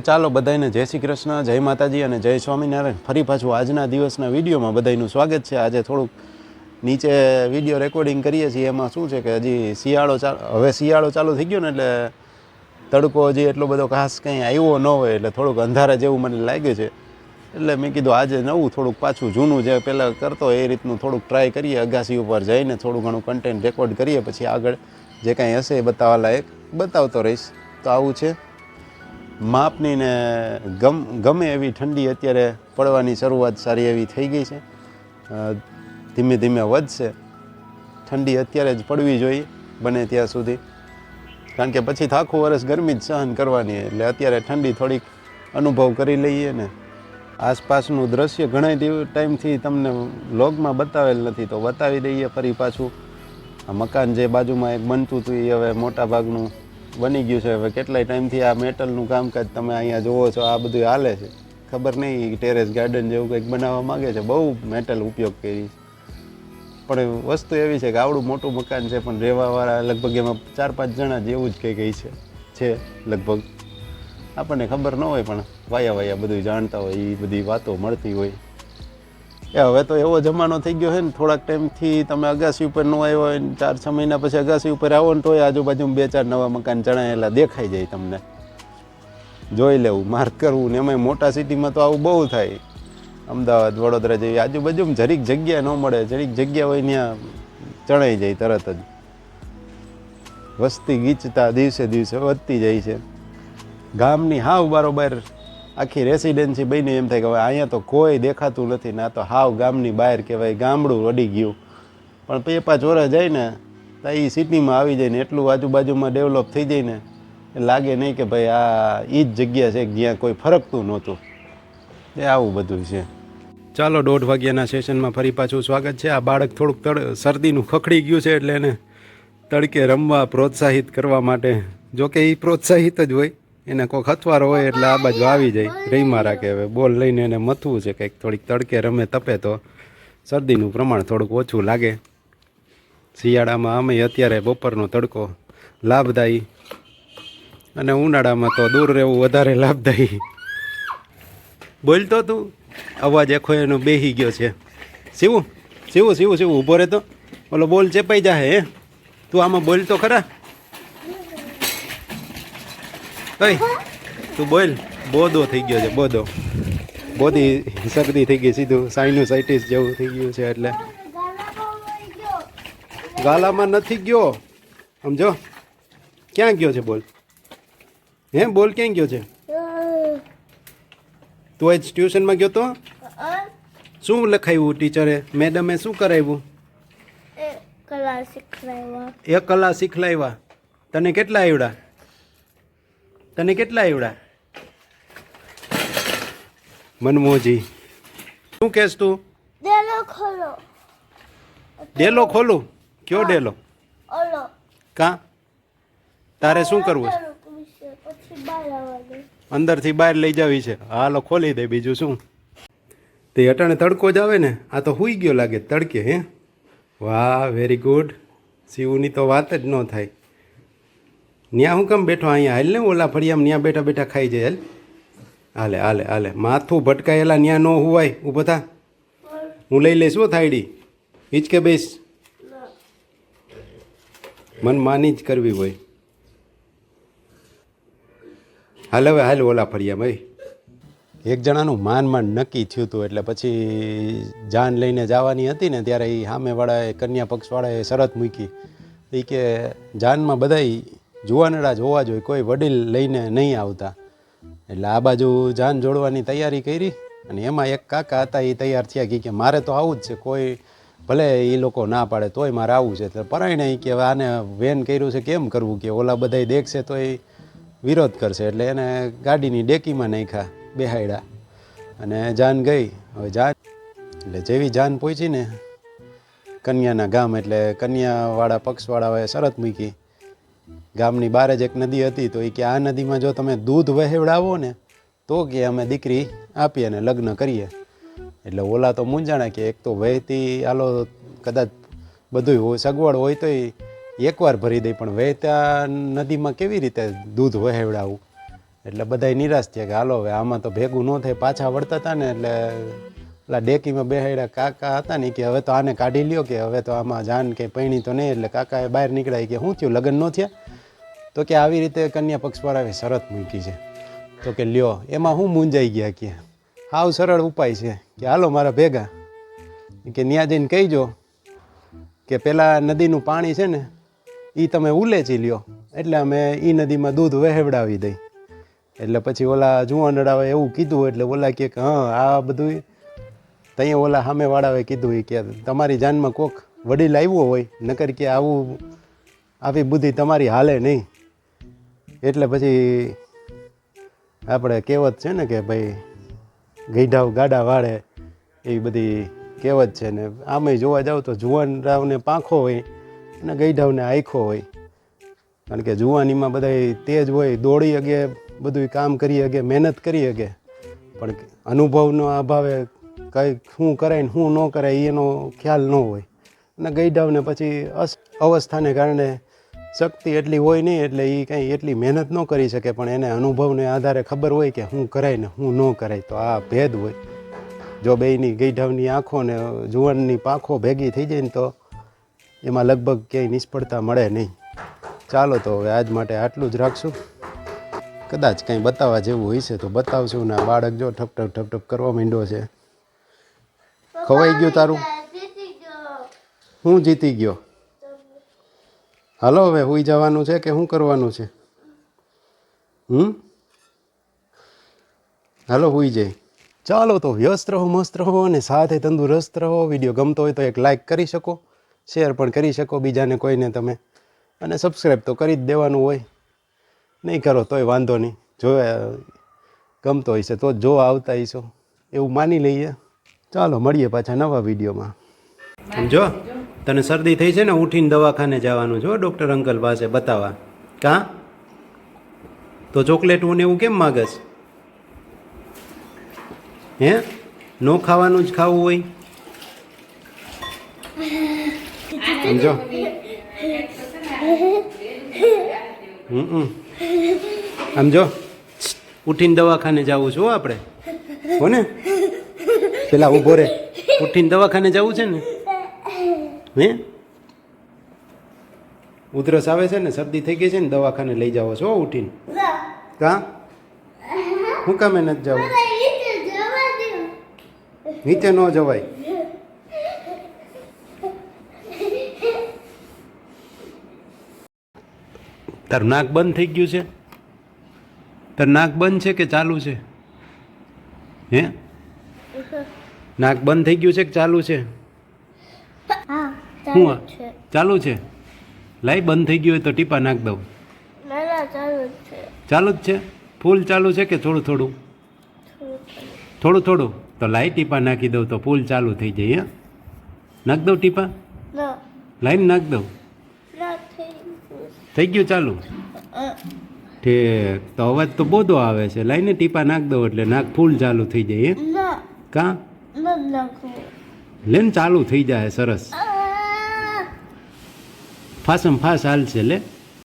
ચાલો બધાને જય શ્રી કૃષ્ણ, જય માતાજી અને જય સ્વામિનારાયણ. ફરી પાછું આજના દિવસના વિડીયોમાં બધાનું સ્વાગત છે. આજે થોડુંક નીચે વીડિયો રેકોર્ડિંગ કરીએ છીએ. એમાં શું છે કે હજી શિયાળો ચાલુ, હવે શિયાળો ચાલુ થઈ ગયો ને એટલે તડકો હજી એટલો બધો ખાસ કંઈ આવ્યો ન હોય એટલે થોડુંક અંધારા જેવું મને લાગે છે. એટલે મેં કીધું આજે નવું, થોડુંક પાછું જૂનું જે પહેલાં કરતો એ રીતનું થોડુંક ટ્રાય કરીએ. અગાસી ઉપર જઈને થોડું ઘણું કન્ટેન્ટ રેકોર્ડ કરીએ. પછી આગળ જે કાંઈ હશે એ બતાવવા લાયક બતાવતો રહીશ. તો આવું છે. માપની ને ગમ, ગમે એવી ઠંડી અત્યારે પડવાની શરૂઆત સારી એવી થઈ ગઈ છે. ધીમે ધીમે વધશે. ઠંડી અત્યારે જ પડવી જોઈએ બને ત્યાં સુધી. કારણ કે પછી આખું વર્ષ ગરમી જ સહન કરવાની એટલે અત્યારે ઠંડી થોડીક અનુભવ કરી લઈએ ને. આસપાસનું દ્રશ્ય ઘણા ટાઈમથી તમને લોગમાં બતાવેલ નથી. તો બતાવી દઈએ ફરી પાછું. આ મકાન જે બાજુમાં એક બનતું હતું એ હવે મોટા ભાગનું બની ગયું છે. હવે કેટલાય ટાઈમથી આ મેટલનું કામકાજ તમે અહીંયા જુઓ છો, આ બધું હાલે છે. ખબર નહીં ટેરેસ ગાર્ડન જેવું કંઈક બનાવવા માગે છે. બહુ મેટલ ઉપયોગ કરી પણ વસ્તુ એવી છે કે આવડું મોટું મકાન છે, પણ રહેવાવાળા લગભગ એમાં ચાર પાંચ જણા જેવું જ કંઈક છે. છે લગભગ. આપણને ખબર ન હોય પણ વાયા વાયા બધું જાણતા હોય એ બધી વાતો મળતી હોય. એ હવે તો એવો જમાનો થઈ ગયો છે ને, થોડાક ટાઈમથી તમે અગાસી ઉપર ન આવ્યો હોય ચાર, છ મહિના પછી અગાસી ઉપર આવો ને, તોય આજુબાજુ બે, ચાર નવા મકાન ચણાયેલા દેખાઈ જાય તમને. જોઈ લેવું માર્ક કરવું ને એમાંય મોટા સિટીમાં તો આવું બહુ થાય. અમદાવાદ, વડોદરા જેવી આજુબાજુમાં જરીક જગ્યા ન મળે, જરીક જગ્યા હોય ત્યાં ચણાઈ જાય તરત જ. વસ્તી ગીચતા દિવસે દિવસે વધતી જાય છે. ગામની હાવ બારોબાર આખી રેસિડેન્સી બની એમ થાય કે હવે અહીંયા તો કોઈ દેખાતું નથી, ના તો હાવ ગામની બહાર કહેવાય, ગામડું અડી ગયું. પણ બે પાંચ વર્ષ જાય ને, તો એ સિટીમાં આવી જાય ને, એટલું આજુબાજુમાં ડેવલપ થઈ જાય ને લાગે નહીં કે ભાઈ આ એ જ જગ્યા છે, જ્યાં કોઈ ફરકતું નહોતું. એ આવું બધું છે. ચાલો, દોઢ વાગ્યાના સેશનમાં ફરી પાછું સ્વાગત છે. આ બાળક થોડુંક તડ, શરદીનું ખખડી ગયું છે એટલે એને તડકે રમવા પ્રોત્સાહિત કરવા માટે. જોકે એ પ્રોત્સાહિત જ હોય. એને કોઈક હથવારો હોય એટલે આ બાજુ આવી જાય. રહીમાં રાખે હવે. બોલ લઈને એને મથવું છે કંઈક. થોડીક તડકે રમે, તપે તો. શરદીનું પ્રમાણ થોડુંક ઓછું લાગે. શિયાળામાં અમે અત્યારે બપોરનો તડકો લાભદાયી. અને ઉનાળામાં તો દૂર રહેવું વધારે લાભદાયી. બોલતો તું અવાજ આખો એનો બેહી ગયો છે. શિવું શિવું શિવું શિવું ઊભો રહે તો ઓલો બોલ ચેપાઈ જાહે, હે? તું આમાં બોલ તો ખરા. કઈ તું બોલ બોદો થઈ ગયો છે બોદો. બોધી શરદી થઈ ગઈ સીધું સાઇનોસાઇટિસ જેવું થઈ ગયું છે એટલે. ગાલામાં નથી ગયો સમજો? ક્યાં ગયો છે બોલ? હે બોલ ક્યાં ગયો છે? તું આજ ટ્યુશનમાં ગયો તો? શું લખાવ્યું ટીચરે? મેડમે શું કરાવ્યું? એક એ કલા શીખલાવ્યા તને કેટલા આવડા તને કેટલા એવડા મનમોજી. શું કહેશ તું? ડેલો ખોલો. ડેલો ખોલું? કયો ડેલો? ઓલો. કા? તારે શું કરવું છે? અંદરથી બહાર લઈ જાવી છે. હાલો ખોલી દે બીજું શું? તે અટાણે તડકો જ આવે ને આ તો હુઈ ગયો લાગે તડકે હે? વાહ વેરી ગુડ શિવની તો વાત જ ન થાય. ન્યા હું કેમ બેઠો અહીંયા? હાલ ને ઓલા ફળિયામાં ન્યા બેઠા બેઠા ખાઈ જાય, હાલ. હાલે હાલે હાલે. માથું ભટકાયેલા ન્યા ન હોવાય, ઊભો થા. હું લઈ લઈશ હો થાયડી. હિચકે બેસ. મન માની જ કરવી હોય. હાલ હવે હાલ ઓલા ફળિયા ભાઈ એક જણાનું માન માન નક્કી થયું હતું એટલે પછી જાન લઈને જવાની હતી ને, ત્યારે એ સામેવાળાએ, કન્યા પક્ષવાળાએ શરત મૂકી. એ કે જાનમાં બધાય જુવાનડા જ હોવા જોઈએ કોઈ વડીલ લઈને નહીં આવતા. એટલે આ બાજુ જાન જોડવાની તૈયારી કરી અને એમાં એક કાકા હતા એ તૈયાર થયા કે મારે તો આવું જ છે, કોઈ ભલે એ લોકો ના પાડે તોય મારે આવું છે. તો પરાયણે કે આને વેન કર્યું છે, કેમ કરવું કે ઓલા બધા દેખશે તો એ વિરોધ કરશે. એટલે એને ગાડીની ડેકીમાં નાખ્યા બેહાડ્યા અને જાન ગઈ. હવે જાન એટલે જેવી જાન પહોંચી ને, કન્યાના ગામ એટલે કન્યાવાળા પક્ષવાળાઓએ શરત મૂકી. ગામની બહાર જ એક નદી હતી તો એ કે આ નદીમાં જો તમે દૂધ વહેવડાવો ને, તો કે અમે દીકરી આપીએ અને લગ્ન કરીએ. એટલે ઓલા તો મૂંઝાણા કે એક તો વહેતી હાલો કદાચ બધું સગવડ હોય તો એકવાર ભરી દઈ પણ વહેતા નદીમાં કેવી રીતે દૂધ વહેવડાવવું એટલે બધાય નિરાશ થયા કે હાલો હવે આમાં તો ભેગું ન થાય, પાછા વળતા હતા ને એટલે પેલા ડેકીમાં બેહાડ્યા કાકા હતા ને કે હવે તો આને કાઢી લ્યો કે હવે તો આમાં જાન કે પૈણી તો નહીં, એટલે કાકાએ બહાર નીકળાય કે શું થયું, લગ્ન ન થયા? તો કે આવી રીતે કન્યા પક્ષવાળાએ શરત મૂકી છે. તો કે લ્યો, એમાં હું મૂંઝાઈ ગયા કે હાવ સરળ ઉપાય છે કે હાલો મારા ભેગા. કે ન્યા જઈને કહીજો કે પેલા નદીનું પાણી છે ને એ તમે ઉલેચી લ્યો. એટલે અમે એ નદીમાં દૂધ વહેવડાવી દઈ. એટલે પછી ઓલા જુવાનડાવે એવું કીધું, એટલે ઓલા કે હા, આ બધું ત્યાં ઓલા સામેવાળાએ કીધું કે તમારી જાનમાં કોક વડીલ આવ્યો હોય, નકર કે આવું, આવી બુદ્ધિ તમારી હાલે નહીં. એટલે પછી આપણે કહેવત છે ને કે ભાઈ, ગઈઢાવ ગાડા વાળે, એવી બધી કહેવત છે ને. આમેય જોવા જાવ તો જુવાનરાવને પાંખો હોય અને ગઈઢાવને આંખો હોય. કારણ કે જુવાનીમાં બધા તેજ હોય, દોડી અગે બધું કામ કરી અગે, મહેનત કરી અગે. પણ અનુભવનો અભાવે કંઈ શું કરાય ને શું ન કરાય, એનો ખ્યાલ ન હોય. અને ગઈઢાવને પછી અવસ્થાને કારણે શક્તિ એટલી હોય નહીં એટલે એ કંઈ એટલી મહેનત ન કરી શકે પણ એને અનુભવને આધારે ખબર હોય કે હું કરાય ને હું ન કરાય તો આ ભેદ હોય. જો બેયની ગઈઢાવની આંખો ને જુવાનની પાંખો ભેગી થઈ જાય ને તો એમાં લગભગ ક્યાંય નિષ્ફળતા મળે નહીં. ચાલો તો હવે આજ માટે આટલું જ રાખશું. કદાચ કંઈ બતાવવા જેવું હોય છે તો બતાવશું ને બાળક જો ઠપ ઠપ ઠપ ઠપ કરવા માંડ્યો છે. ખવાઈ ગયું તારું? હું જીતી ગયો? હાલો, હવે હુઈ જવાનું છે કે શું કરવાનું છે? હમ? હાલો, હુઈ જાય ચાલો તો વ્યસ્ત રહો, મસ્ત રહો અને સાથે તંદુરસ્ત રહો. વીડિયો ગમતો હોય તો એક લાઈક કરી શકો, શેર પણ કરી શકો બીજાને, કોઈને તમે. અને સબસ્ક્રાઈબ તો કરી જ દેવાનું હોય. નહીં કરો તોય વાંધો નહીં. જો ગમતો હશે તો જો આવતા હશો એવું માની લઈએ. ચાલો, મળીએ પાછા નવા વિડીયોમાં. સમજો? તને શરદી થઈ છે ને ઉઠીને દવાખાને જવાનું છે ડૉક્ટર અંકલ પાસે બતાવવા કા? તો ચોકલેટ ને એવું કેમ માગસ? હે? નો ખાવાનું જ ખાવું હોય? સમજો? હમ સમજો? ઉઠીને દવાખાને જવું છું આપણે. હો ને? પેલા ઊભો રે. ઉઠીને દવાખાને જવું છે ને? હે? ઉધરસ આવે છે ને, શરદી થઈ ગઈ છે ને, દવાખાને લઈ જાઓ છો ઉઠીને. કા? હું કામે નથી જાવ નીચે ન જવાય. તારું નાક બંધ થઈ ગયું છે? તારું નાક બંધ છે કે ચાલુ છે? હે? નાક બંધ થઈ ગયું છે કે ચાલુ છે? શું? ચાલુ છે. લાઈ બંધ થઈ ગયું હોય તો ટીપા નાખ દઉં. ચાલુ જ છે. ફૂલ ચાલુ છે કે થોડું થોડું? થોડું થોડું. તો લાઈ ટીપા નાખી દઉં તો ફૂલ ચાલુ થઈ જાય હે? નાખ દઉં ટીપા? લાઈન નાખ દઉં? થઈ ગયું. ચાલુ? ઠેક. તો અવાજ તો બોધો આવે છે. લાઈને ટીપા નાખ દઉં એટલે નાક ફૂલ ચાલુ થઈ જાય કા? લેન ચાલુ થઈ જાય સરસ. ફાસમ ફાસ હાલશે લે.